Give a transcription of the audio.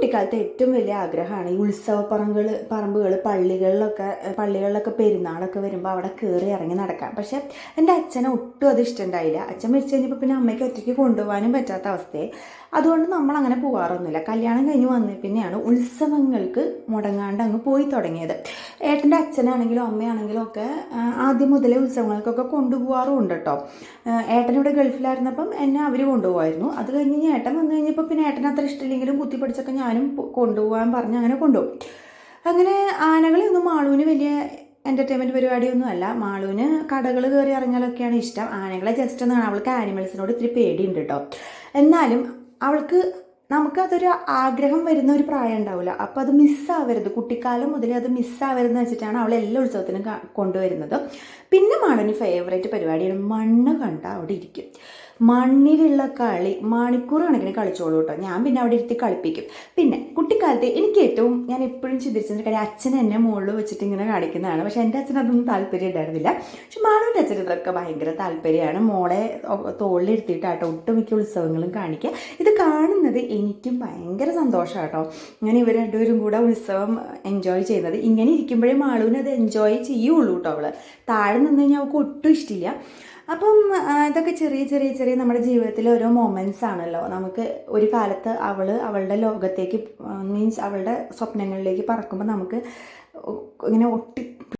കുട്ടിക്കാലത്തെ ഏറ്റവും വലിയ ആഗ്രഹമാണ് ഈ ഉത്സവ പറമ്പുകൾ പറമ്പുകൾ പള്ളികളിലൊക്കെ പള്ളികളിലൊക്കെ പെരുന്നാളൊക്കെ വരുമ്പോൾ അവിടെ കയറി ഇറങ്ങി നടക്കാം. പക്ഷെ എന്റെ അച്ഛനെ ഒട്ടും അത് ഇഷ്ടമുണ്ടായില്ല. അച്ഛൻ മരിച്ചു കഴിഞ്ഞപ്പോൾ പിന്നെ അമ്മയ്ക്ക് ഒറ്റയ്ക്ക് കൊണ്ടുപോകാനും പറ്റാത്ത അവസ്ഥയെ അതുകൊണ്ട് നമ്മൾ അങ്ങനെ പോകാറൊന്നുമില്ല. കല്യാണം കഴിഞ്ഞ് വന്ന പിന്നെയാണ് ഉത്സവങ്ങൾക്ക് മുടങ്ങാണ്ട് അങ്ങ് പോയി തുടങ്ങിയത്. ഏട്ടന്റെ അച്ഛനാണെങ്കിലും അമ്മയാണെങ്കിലും ഒക്കെ ആദ്യം മുതലേ ഉത്സവങ്ങൾക്കൊക്കെ കൊണ്ടുപോകാറുണ്ട് കേട്ടോ. ഏട്ടനിവിടെ ഗൾഫിലായിരുന്നപ്പം എന്നെ അവർ കൊണ്ടുപോകായിരുന്നു. അത് കഴിഞ്ഞ് ഏട്ടൻ വന്നു കഴിഞ്ഞപ്പോൾ പിന്നെ ഏട്ടൻ അത്ര ഇഷ്ടമില്ലെങ്കിലും കുത്തിപ്പിടിച്ചൊക്കെ ഞാനും കൊണ്ടുപോകാൻ പറഞ്ഞ് അങ്ങനെ കൊണ്ടുപോകും. അങ്ങനെ ആനകളെ ഒന്നും മാളൂന് വലിയ എന്റർടൈൻമെന്റ് പരിപാടിയൊന്നും അല്ല. മാളൂന് കടകൾ കയറി ഇറങ്ങാനൊക്കെയാണ് ഇഷ്ടം. ആനകളെ ജസ്റ്റ് ഒന്ന് കാണാം അവൾക്ക് ആനിമൽസിനോട് ഇത്തിരി പേടിയുണ്ട് കേട്ടോ എന്നാലും അവൾക്ക് നമുക്കതൊരു ആഗ്രഹം വരുന്ന ഒരു പ്രായം ഉണ്ടാവില്ല അപ്പോൾ അത് മിസ്സാവരുത് കുട്ടിക്കാലം മുതലേ അത് മിസ്സാവരുതെന്ന് വെച്ചിട്ടാണ് അവൾ എല്ലാ ഉത്സവത്തിനും കൊണ്ടുവരുന്നത്. പിന്നെ മാളൂന് ഫേവറേറ്റ് പരിപാടിയാണ് മണ്ണ് കണ്ട അവിടെ ഇരിക്കും. മണ്ണിലുള്ള കളി മണിക്കൂർ കണക്കിന് കളിച്ചോളൂ കേട്ടോ. ഞാൻ പിന്നെ അവിടെ ഇരുത്തി കളിപ്പിക്കും. പിന്നെ കുട്ടിക്കാലത്ത് എനിക്ക് ഏറ്റവും ഞാൻ എപ്പോഴും ചിന്തിച്ചിരുന്ന കാര്യം അച്ഛൻ എന്നെ മുകളിൽ വെച്ചിട്ട് ഇങ്ങനെ കാണിക്കുന്നതാണ് പക്ഷെ എന്റെ അച്ഛൻ അതൊന്നും താല്പര്യം ഉണ്ടായിരുന്നില്ല. പക്ഷെ മാളൂന്റെ അച്ഛൻ ഇതൊക്കെ ഭയങ്കര താല്പര്യമാണ്. മോളെ തോളിലിരുത്തിയിട്ടാട്ടോ ഒട്ടുമിക്ക ഉത്സവങ്ങളും കാണിക്കുക. ഇത് കാണുന്നത് എനിക്കും ഭയങ്കര സന്തോഷമാണ് കേട്ടോ. ഞാൻ ഇവർ രണ്ടുപേരും കൂടെ ഉത്സവം എൻജോയ് ചെയ്യുന്നത്. ഇങ്ങനെ ഇരിക്കുമ്പോഴേ മാളൂനത് അത് എൻജോയ് ചെയ്യുള്ളൂ കേട്ടോ അവൾ താഴെ നിന്ന് കഴിഞ്ഞാൽ അവൾക്ക് ഒട്ടും ഇഷ്ടമില്ല അപ്പം ഇതൊക്കെ ചെറിയ ചെറിയ ചെറിയ നമ്മുടെ ജീവിതത്തിലെ ഓരോ മൊമെന്റ്സ് ആണല്ലോ. നമുക്ക് ഒരു കാലത്ത് അവൾ അവളുടെ ലോകത്തേക്ക് മീൻസ് അവളുടെ സ്വപ്നങ്ങളിലേക്ക് പറക്കുമ്പോൾ നമുക്ക് ഇങ്ങനെ ഒട്ടി